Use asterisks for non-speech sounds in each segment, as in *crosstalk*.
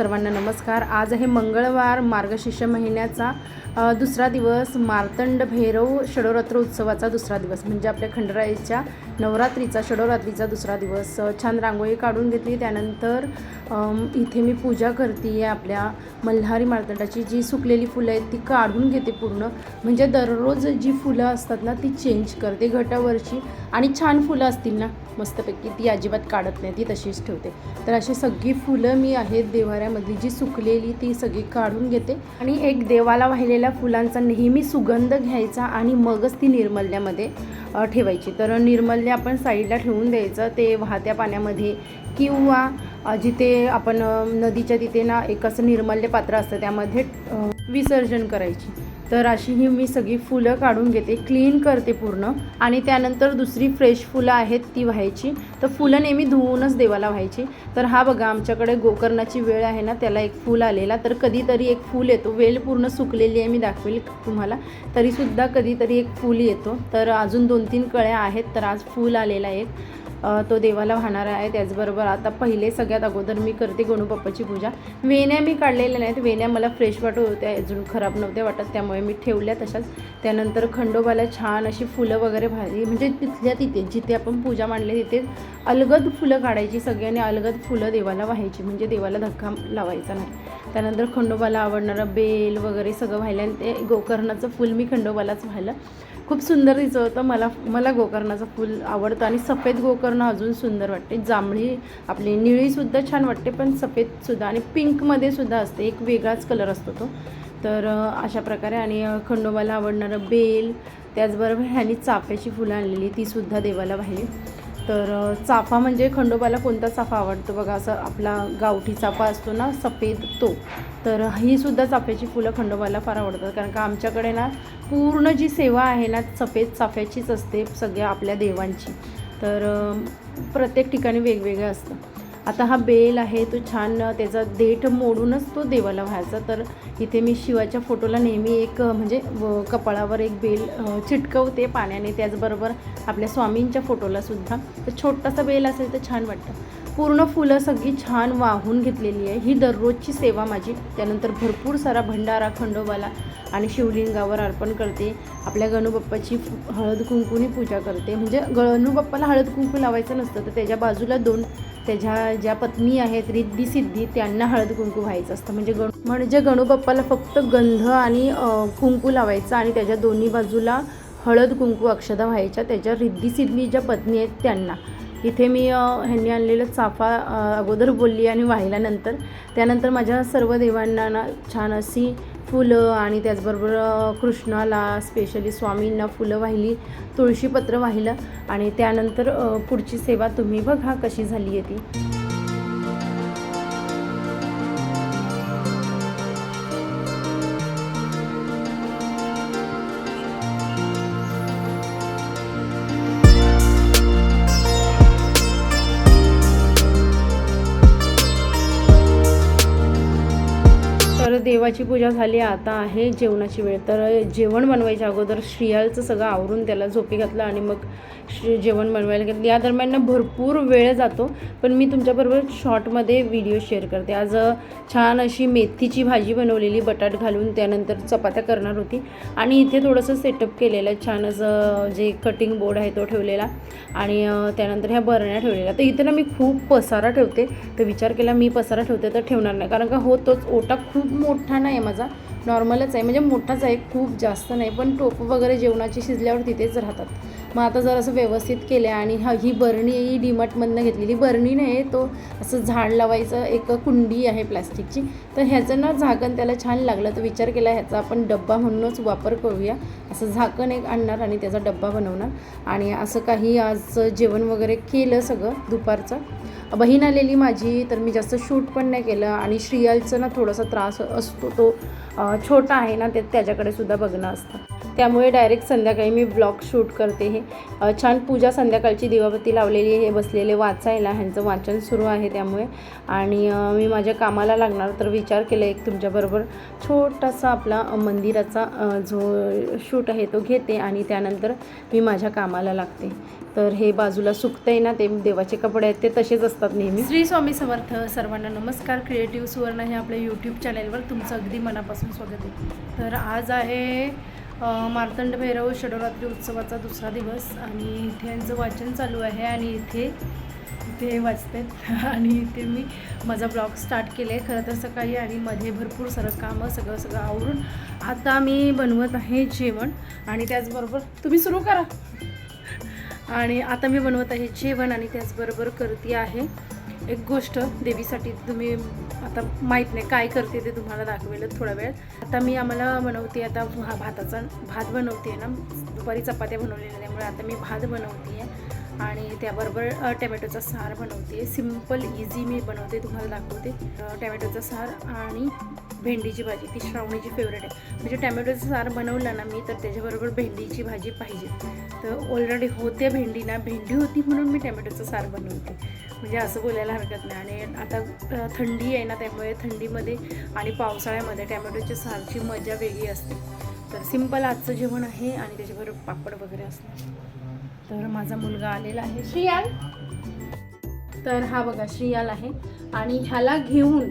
सर्वांना नमस्कार. आज आहे मंगळवार मार्गशीर्ष महिन्याचा दुसरा दिवस. मार्तंड भैरव षडोरात्र उत्सवाचा दुसरा दिवस. म्हणजे आपल्या खंडराईच्या नवरात्रीचा षडोरात्रीचा दुसरा दिवस. छान रांगोळी काढून घेतली. त्यानंतर इथे मी पूजा करते आहे आपल्या मल्हारी मार्तंडाची. जी सुकलेली फुलं आहेत ती काढून घेते पूर्ण. म्हणजे दररोज जी फुलं असतात ना ती चेंज करते घटावरची. आणि छान फुलं असतील ना मस्तपैकी ती अजिबात काढत नाही ती तशीच ठेवते. तर अशी सगळी फुलं मी आहेत देवाऱ्यामधली जी सुकलेली ती सगळी काढून घेते. आणि एक देवाला वाहिलेल्या फुलांचा नेहमी सुगंध घ्यायचा आणि मगच ती निर्मल्यामध्ये ठेवायची. तर निर्मल्य आपण साईडला ठेवून द्यायचं ते वाहत्या पाण्यामध्ये किंवा जिथे आपण नदीच्या तिथे ना एक असं निर्मल्य पात्र असतं त्यामध्ये विसर्जन करायची. तर अशी ही मी सगळी फुलं काढून घेते. क्लीन करते पूर्ण. आणि त्यानंतर दुसरी फ्रेश फुलं आहेत ती व्हायची. तर फुलं नेहमी धुवूनच देवाला व्हायची. तर हा बघा आमच्याकडे गोकर्णाची वेळ आहे ना त्याला एक फूल आलेला. तर कधीतरी एक फूल येतो. वेल पूर्ण सुकलेली आहे मी दाखवेल तुम्हाला. तरीसुद्धा कधीतरी एक फूल येतो. तर अजून दोन तीन कळ्या आहेत तर आज फूल आलेला एक. तो देवाला वाहणार आहे. त्याचबरोबर आता पहिले सगळ्यात अगोदर मी करते गणूबाप्पाची पूजा. वेण्या मी काढलेल्या नाहीत. वेण्या मला फ्रेश वाटत होत्या. अजून खराब नव्हत्या वाटत त्यामुळे मी ठेवल्या तशाच. त्यानंतर खंडोबाला छान अशी फुलं वगैरे भाजी म्हणजे तिथल्या तिथे जिथे आपण पूजा मांडली तिथे अलगद फुलं काढायची सगळ्यांनी अलगद फुलं देवाला व्हायची म्हणजे देवाला धक्का लावायचा नाही. त्यानंतर खंडोबाला आवडणारं बेल वगैरे सगळं व्हायला आणि ते गोकर्णाचं फुल मी खंडोबालाच व्हायला खूप सुंदर दिसत. होतं मला मला गोकर्णाचं फूल आवडतं आणि सफेद गोकर्ण अजून सुंदर वाटते. जांभळी आपली निळीसुद्धा छान वाटते पण सफेदसुद्धा आणि पिंकमध्ये सुद्धा असते. एक वेगळाच कलर असतो तो. तर अशा प्रकारे आणि खंडोबाला आवडणारं बेल त्याचबरोबर ह्यांनी चाफ्याची फुलं आणलेली तीसुद्धा देवाला वाहिली. तर चाफा म्हणजे खंडोबाला कोणता चाफा आवडतो? बघा असं आपला गावठी चाफा असतो ना सफेद तो. तर ही सुद्धा चाफ्याची फुलं खंडोबाला फार आवडतात. कारण का आमच्याकडे ना पूर्ण जी सेवा आहे ना सफेद चाफ्याचीच असते सगळ्या आपल्या देवांची. तर प्रत्येक ठिकाणी वेगवेगळं असतं. आता हा बेल आहे तो छान त्याचा देठ मोडूनच तो देवाला व्हायचा. तर इथे मी शिवाच्या फोटोला नेहमी एक म्हणजे व- कपाळावर एक बेल चिटकवते पाण्याने. त्याचबरोबर आपल्या स्वामींच्या फोटोला सुद्धा. तर छोटासा बेल असेल तर छान वाटतं. पूर्ण फुलं सगळी छान वाहून घेतलेली आहे. ही दररोजची सेवा माझी. त्यानंतर भरपूर सारा भंडारा खंडोबाला आणि शिवलिंगावर अर्पण करते. आपल्या गणूबाप्पाची हळद कुंकूनी पूजा करते. म्हणजे गणूबाप्पाला हळद कुंकू लावायचं नसतं तर त्याच्या बाजूला दोन त्याच्या ज्या पत्नी आहेत रिद्धी सिद्धी त्यांना हळद कुंकू व्हायचं असतं. म्हणजे गण म्हणजे गणूबाप्पाला फक्त गंध आणि कुंकू लावायचं आणि त्याच्या दोन्ही बाजूला हळद कुंकू अक्षदा व्हायच्या. त्याच्या रिद्धी सिद्धी ज्या पत्नी आहेत त्यांना. इथे मी ह्यांनी आणलेलं चाफा अगोदर बोलली आणि वाहिल्यानंतर. त्यानंतर माझ्या सर्व देवांना ना छान अशी फुलं आणि त्याचबरोबर कृष्णाला स्पेशली स्वामींना फुलं वाहिली तुळशीपत्र वाहिलं आणि त्यानंतर पुढची सेवा तुम्ही बघा कशी झाली आहे ती. देवाची पूजा झाली आता आहे जेवणाची वेळ. तर जेवण बनवायच्या अगोदर श्रियालचं सगळं आवरून त्याला झोपी घातलं आणि मग श्री जेवण बनवायला घेतलं. या दरम्यान भरपूर वेळ जातो पण मी तुमच्याबरोबर शॉर्टमध्ये व्हिडिओ शेअर करते. आज छान अशी मेथीची भाजी बनवलेली बटाट घालून त्यानंतर चपात्या करणार होती. आणि इथे थोडंसं सेटअप केलेलं आहे छान असं जे कटिंग बोर्ड आहे तो ठेवलेला. आणि त्यानंतर ह्या बरण्या ठेवलेल्या. तर इथे ना मी खूप पसारा ठेवते. तर विचार केला मी पसारा ठेवते तर ठेवणार नाही. कारण का हो तोच ओटा खूप मोठा नाही आहे माझा. नॉर्मलच आहे. म्हणजे मोठाच आहे खूप जास्त नाही पण टोप वगैरे जेवणाची शिजल्यावर तिथेच राहतात. मग आता जर असं व्यवस्थित केलं आहे आणि हा ही बरणी ही डीमार्टमधनं घेतलेली बरणी नाही तो असं झाड लावायचं एक कुंडी आहे प्लॅस्टिकची तर ह्याचं ना झाकण त्याला छान लागलं तर विचार केला ह्याचा आपण डब्बा म्हणूनच वापर करूया. असं झाकण एक आणणार आणि त्याचा डब्बा बनवणार. आणि असं काही आज जेवण वगैरे केलं सगळं दुपारचं. बहीण आलेली माझी तर मी जास्त शूट पण नाही केलं आणि श्रियालचं ना थोडासा त्रास असतो तो. छोटा आहे ना ते त्याच्याकडे सुद्धा बघणं असतं. त्यामुळे डायरेक्ट संध्याकाळी मी ब्लॉग शूट करते हे. छान पूजा संध्याकाळची दिवाबत्ती लावलेली आहे हे बसलेले वाचायला ह्यांचं वाचन सुरू आहे त्यामुळे. आणि मी माझ्या कामाला लागणार तर विचार केला एक तुमच्याबरोबर छोटासा आपला मंदिराचा जो शूट आहे तो घेते आणि त्यानंतर मी माझ्या कामाला लागते. तर हे बाजूला सुकतंय ना ते देवाचे कपडे आहेत ते तसेच असतात नेहमी. श्री स्वामी समर्थ सर्वांना नमस्कार. क्रिएटिव्ह सुवर्ण हे आपल्या यूट्यूब चॅनेलवर तुमचं अगदी मनापासून स्वागत आहे. तर आज आहे मार्तंड भैरव षडरात्री उत्सवाचा दुसरा दिवस आणि इथे यांचं वाचन चालू आहे आणि इथे इथे वाचते *laughs* आणि इथे मी माझा ब्लॉग स्टार्ट केले खरं तर सकाळी आणि मध्ये भरपूर सारं कामं सगळं सगळं आवरून आता मी बनवत आहे जेवण. आणि त्याचबरोबर तुम्ही सुरू करा. आणि आता मी बनवत आहे जेवण आणि त्याचबरोबर करते आहे एक गोष्ट देवीसाठी. तुम्ही आता माहीत नाही काय करते ते तुम्हाला दाखवेल थोडा वेळ. आता मी आम्हाला बनवते आता हा भाताचा भात बनवते ना. दुपारी चपात्या बनवलेल्या त्यामुळे आता मी भात बनवते. आहे आणि त्याबरोबर अ, टॅमॅटोचा सार बनवते. सिंपल इझी मी बनवते तुम्हाला दाखवते. अ, टॅमॅटोचा सार आणि भेंडीची भाजी. ती श्रावणीची फेवरेट आहे. म्हणजे टॅमॅटोचं सार बनवलं ना मी तर त्याच्याबरोबर भेंडीची भाजी पाहिजे. तर ऑलरेडी होते भेंडी ना भेंडी होती म्हणून मी टॅमॅटोचं सार बनवते. म्हणजे असं बोलायला हरकत नाही. आणि आता थंडी आहे ना त्यामुळे थंडीमध्ये आणि पावसाळ्यामध्ये टॅमॅटोच्या सारची मजा वेगळी असते. तर सिंपल आजचं जेवण आहे आणि त्याच्याबरोबर पापड वगैरे असणार. तर माझा मुलगा आलेला आहे श्रियाल. तर हा बघा श्रियाल आहे. आणि ह्याला घेऊन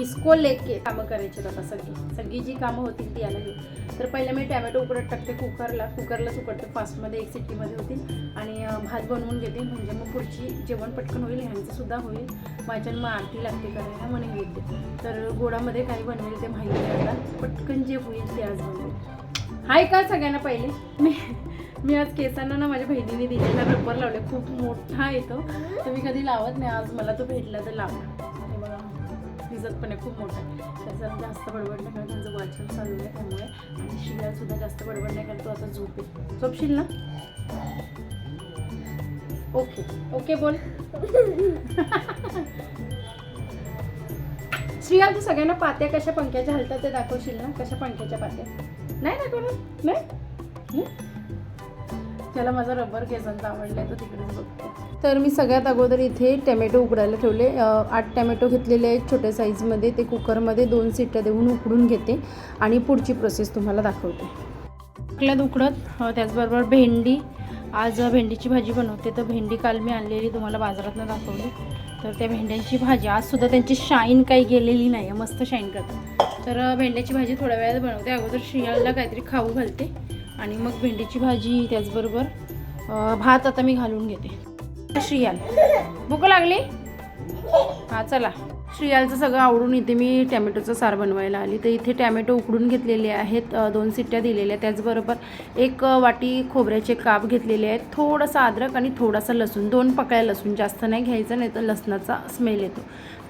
इसको लेके कामं करायची बघा सगळी. सगळी जी कामं होतील ती याला घेऊन. तर पहिले मी टॅमॅटो उकडत टाकते कुकरला. कुकरलाच उकडते फास्टमध्ये एक सिटीमध्ये होतील. आणि भात बनवून घेते. म्हणजे मग पुढची जेवण पटकन होईल ह्यांचंसुद्धा होईल. माझ्यानं मग आरती लागते करायला म्हणून घेते तर गोडामध्ये काही बनवेल ते माहिती आता. पटकन जे होईल ते आज बनवेल. हाय का सगळ्यांना पहिले? मी मी आज केसांना ना माझ्या बहिणीने दिलेला पेपर लावले खूप मोठा येतो तर मी कधी लावत नाही. आज मला तो भेटला तर लावला हे बघा. दिसत पण आहे. खूप मोठा त्याचा जास्त बडबड नाही कारण त्यांचं वाचन चालू आहे त्यामुळे. आणि शिला सुद्धा जास्त बडबड नाही कारण तो आता झोपेल झोपशील ना? ओके. ओके बोल. श्रीयाल तू सगळ्यांना पात्या कशा पंख्याच्या हलतात ते दाखवशील ना? कशा पंख्याच्या पात्या? नाही दाखवणार? नाही? त्याला माझा रबर केसांचा आवडला आहे तो तिकडेच बघतो. तर मी सगळ्यात अगोदर इथे टॅमॅटो उकडायला ठेवले. आठ टॅमॅटो घेतलेले आहेत छोट्या साईजमध्ये. ते कुकरमध्ये दोन सिट्ट्या देऊन उकडून घेते आणि पुढची प्रोसेस तुम्हाला दाखवते. उकल्यात उकडत त्याचबरोबर भेंडी. आज भेंडीची भाजी बनवते तर भेंडी काल मी आणलेली तुम्हाला बाजारातनं दाखवली. तर त्या भेंड्यांची भाजी आजसुद्धा त्यांची शाईन काही गेलेली नाही आहे मस्त शाईन करतात. तर भेंड्याची भाजी थोड्या वेळात बनवते. अगोदर शियाळला काहीतरी खाऊ घालते. आणि मग भेंडीची भाजी त्याचबरोबर भात आता मी घालून घेते. श्रियाल भूक लागली? हां चला. श्रियालचं सगळं आवडून इथे मी टॅमॅटोचं सार बनवायला आली. तर इथे टॅमॅटो उकडून घेतलेले आहेत दोन सिट्ट्या दिलेल्या त्याचबरोबर एक वाटी खोबऱ्याचे काप घेतलेले आहेत. थोडंसं अद्रक आणि थोडासा लसूण दोन पकळ्या लसूण. जास्त नाही घ्यायचं नाही तर लसणाचा स्मेल येतो.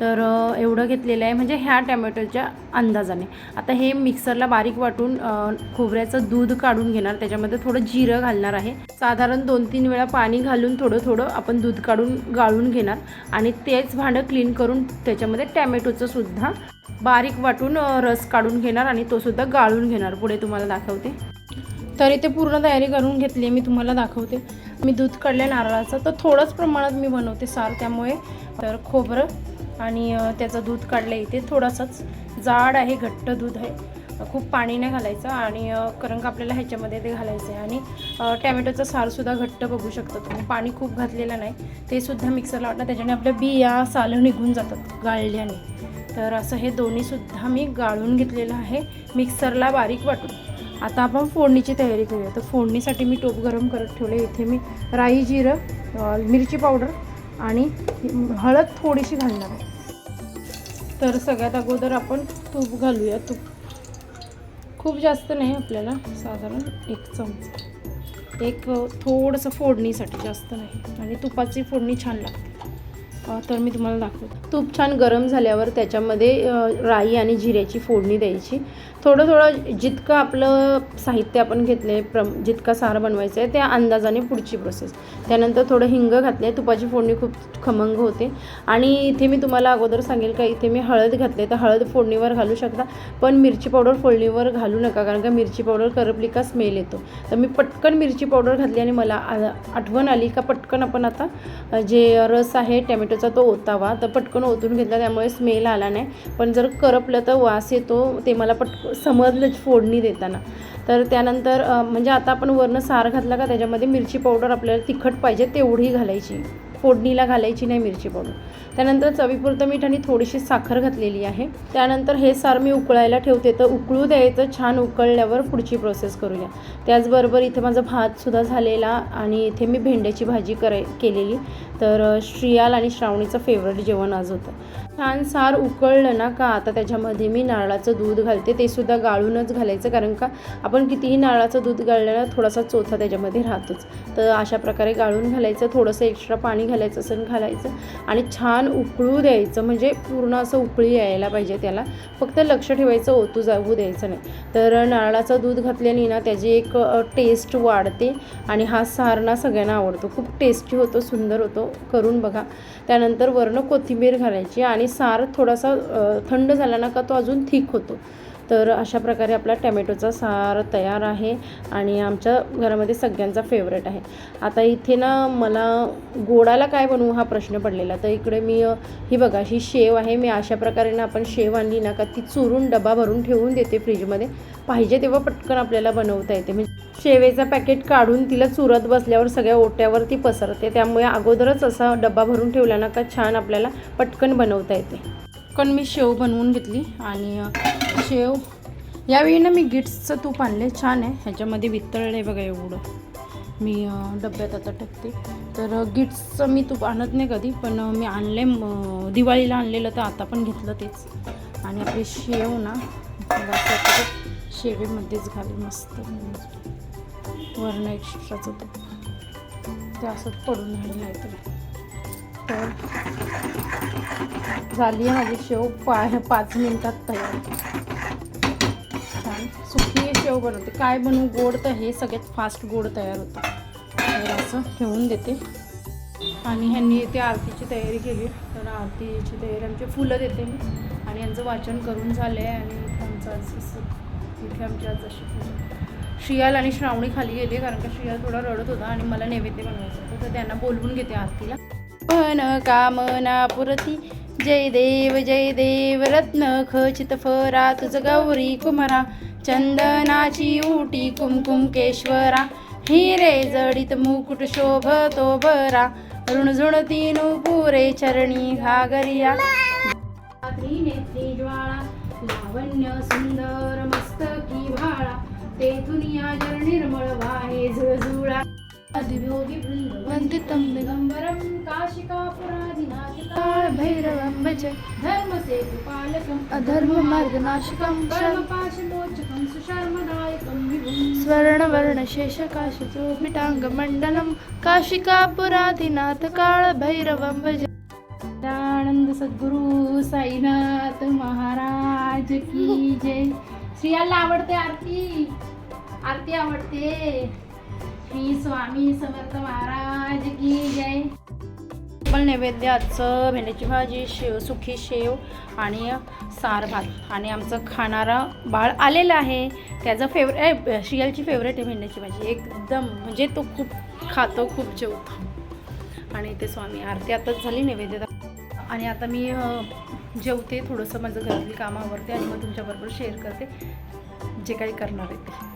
तर एवढं घेतलेलं आहे. म्हणजे ह्या टॅमॅटोच्या अंदाजाने. आता हे मिक्सरला बारीक वाटून खोबऱ्याचं दूध काढून घेणार. त्याच्यामध्ये थोडं जिरं घालणार आहे. साधारण दोन तीन वेळा पाणी घालून थोडं थोडं आपण दूध काढून गाळून घेणार. आणि तेच भांडं क्लीन करून त्याच्यामध्ये टॅमॅटोचं सुद्धा बारीक वाटून रस काढून घेणार आणि तो सुद्धा गाळून घेणार. पुढे तुम्हाला दाखवते. तर इथे पूर्ण तयारी करून घेतली आहे मी तुम्हाला दाखवते. मी दूध काढले नारळाचं. तर थोडंच प्रमाणात मी बनवते सार त्यामुळे. तर खोबरं आणि त्याचं दूध काढलं इथे. थोडासाच जाड आहे घट्ट दूध आहे. खूप पाणी नाही घालायचं आणि अ, कारण का आपल्याला ह्याच्यामध्ये ते घालायचं आहे आणि टॅमॅटोचं सारसुद्धा घट्ट बघू शकता तुम्ही. पाणी खूप घातलेलं नाही. ते सुद्धा मिक्सरला वाटलं त्याच्याने आपल्या बिया सालं निघून जातात गाळल्याने. तर असं हे दोन्हीसुद्धा मी गाळून घेतलेलं आहे. मिक्सरला बारीक वाटून. आता आपण फोडणीची तयारी करूया. तर फोडणीसाठी मी टोप गरम करत ठेवले इथे मी राई जिरं मिरची पावडर आणि हळद थोडीशी घालणार आहे. तर सगळ्यात अगोदर आपण तूप घालूया. तूप खूप जास्त नाही आपल्याला साधारण एक चमचा. एक थोडंसं फोडणीसाठी जास्त नाही. आणि तुपाची फोडणी छान लागते. तर मी तुम्हाला दाखवते. तूप छान गरम झाल्यावर त्याच्यामध्ये राई आणि जिऱ्याची फोडणी द्यायची. थोडं थोडं जितकं आपलं साहित्य आपण घेतलं आहे प्रम जितका सार बनवायचं आहे त्या अंदाजाने पुढची प्रोसेस त्यानंतर थोडं हिंग घातले तुपाची फोडणी खूप खमंग होते. आणि इथे मी तुम्हाला अगोदर सांगेल का इथे मी हळद घातले तर हळद फोडणीवर घालू शकता पण मिरची पावडर फोडणीवर घालू नका कारण का मिरची पावडर करपली का स्मेल येतो. तर मी पटकन मिरची पावडर घातली आणि मला आ- आठवण आली का पटकन आपण आता जे रस आहे टॅमॅटोचा तो ओतावा तर पटकन ओतून घेतला त्यामुळे स्मेल आला नाही. पण जर करपलं तर वास येतो ते मला पटक समजलं फोडणी देताना. तर त्यानंतर म्हणजे आता आपण वरनं सार घातला का त्याच्यामध्ये मिरची पावडर आपल्याला तिखट पाहिजे तेवढी घालायची. फोडणीला घालायची नाही मिरची पावडर. त्यानंतर चवीपुरतं मीठ आणि थोडीशी साखर घातलेली आहे. त्यानंतर हे सार मी उकळायला ठेवते. तर उकळू द्यायचं छान उकळल्यावर पुढची प्रोसेस करूया. त्याचबरोबर इथे माझा भातसुद्धा झालेला आणि इथे मी भेंड्याची भाजी कराय केलेली. तर श्रियाल आणि श्रावणीचं फेवरेट जेवण आज होतं. छान सार उकळलं ना का आता त्याच्यामध्ये मी नारळाचं दूध घालते. ते सुद्धा गाळूनच घालायचं कारण का आपण कितीही नारळाचं दूध गाळलं थोडासा चोथा त्याच्यामध्ये राहतोच. तर अशा प्रकारे गाळून घालायचं थोडंसं एक्स्ट्रा पाणी घालायचं असं घालायचं. आणि छान उकळू द्यायचं म्हणजे पूर्ण असं उकळी यायला पाहिजे त्याला. फक्त लक्ष ठेवायचं ओतू जाऊ द्यायचं नाही. तर नारळाचं दूध घातल्याने ना त्याची एक टेस्ट वाढते आणि हा सार ना सगळ्यांना आवडतो. खूप टेस्टी होतो सुंदर होतो. करून बघा. त्यानंतर वरनं कोथिंबीर घालायची आणि सार थोडासा थंड झाला ना का तो अजून थिक होतो. तर अशा प्रकारे आपला टॅमॅटोचा सार तयार आहे आणि आमच्या घरामध्ये सगळ्यांचा फेवरेट आहे. आता इथे ना मला गोडाला काय बनवू हा प्रश्न पडलेला. तर इकडे मी ही बघा ही शेव आहे. मी अशा प्रकारे ना आपण शेव आणली ना का ती चुरून डबा भरून ठेवून देते फ्रीजमध्ये. पाहिजे तेव्हा पटकन आपल्याला बनवता येते. म्हणजे शेवेचा पॅकेट काढून तिला चुरत बसल्यावर सगळ्या ओट्यावर ती पसरते. त्यामुळे अगोदरच असा डबा भरून ठेवला ना का छान आपल्याला पटकन बनवता येते. पण मी शेव बनवून घेतली आणि शेव यावेळी ना मी गिट्सचं तूप आणले छान आहे. ह्याच्यामध्ये वितळलं आहे बघा एवढं. मी डब्यात आता टाकते. तर गिट्सचं मी तूप आणत नाही कधी पण मी आणले दिवाळीला आणलेलं तर आता पण घेतलं तेच. आणि आपले शेव ना शेवेमध्येच घाली मस्त. वरण एक्स्ट्राचं तूप. ते असंच पडून राहिलं नाही तर तर झाली आहे माझी शेव. पा पाच मिनिटात तयार. छान. सुकी शेव बनवते. काय बनवू? गोड तर हे सगळ्यात फास्ट गोड तयार होतं. तर असं ठेवून देते. आणि ह्यांनी इथे आरतीची तयारी केली. तर आरतीची तयारी आमची फुलं देते मी. आणि यांचं वाचन करून झालं आहे आणि आमचं असं इथे आमची आज अशी श्रियाल आणि श्रावणी खाली गेली कारण का श्रियाल थोडा रडत होता आणि मला नैवेद्य बनवायचं होतं. तर त्यांना बोलवून घेते आरतीला. पण कामना पुरती. जय देव जय देव रत्न खचित फरा. तुझ गौरी कुमरा चंदनाची उटी कुमकुम केश्वरा. हिरे जडित मुकुट शोभतो बरा. ऋणझुणती पुरे चरणी घागरिया. नेत्री ज्वाळा लावण्य सुंदर मस्तकी भाळा. तेथून या जर निर्मळ वाहे झुळझुळा. अधिभोगी वृंद वंदितं दिगंबरं काशिकापुरादिनाथ काळ भैरवं भज धर्मसेतुपालकम् अधर्ममार्गनाशकं कर्मपाशमोचकं सुशर्मदायकं विभुं। स्वर्णवर्णशेषकाशिचोपिटाङ्गमण्डलं काशिकापुरादिनाथ काळ भैरवं भज सद्गुरु साईनाथ महाराज की जय। श्रियाला आवडते आरती? आरती आवडते। श्री स्वामी समर्थ महाराज की जय. पण नैवेद्य आजचं भेंड्याची भाजी शेव सुखी शेव आणि सार भात. आणि आमचं खाणारा बाळ आलेलं आहे. त्याचं फेवरे शियलची फेवरेट आहे भेंड्याची भाजी. एकदम म्हणजे तो खूप खातो खूप जेवतो. आणि ते स्वामी आरती आताच झाली नैवेद्य. आणि आता मी जेवते. थोडंसं माझं घरातली कामं आणि मग तुमच्याबरोबर शेअर करते. जे काही करणार आहे ते.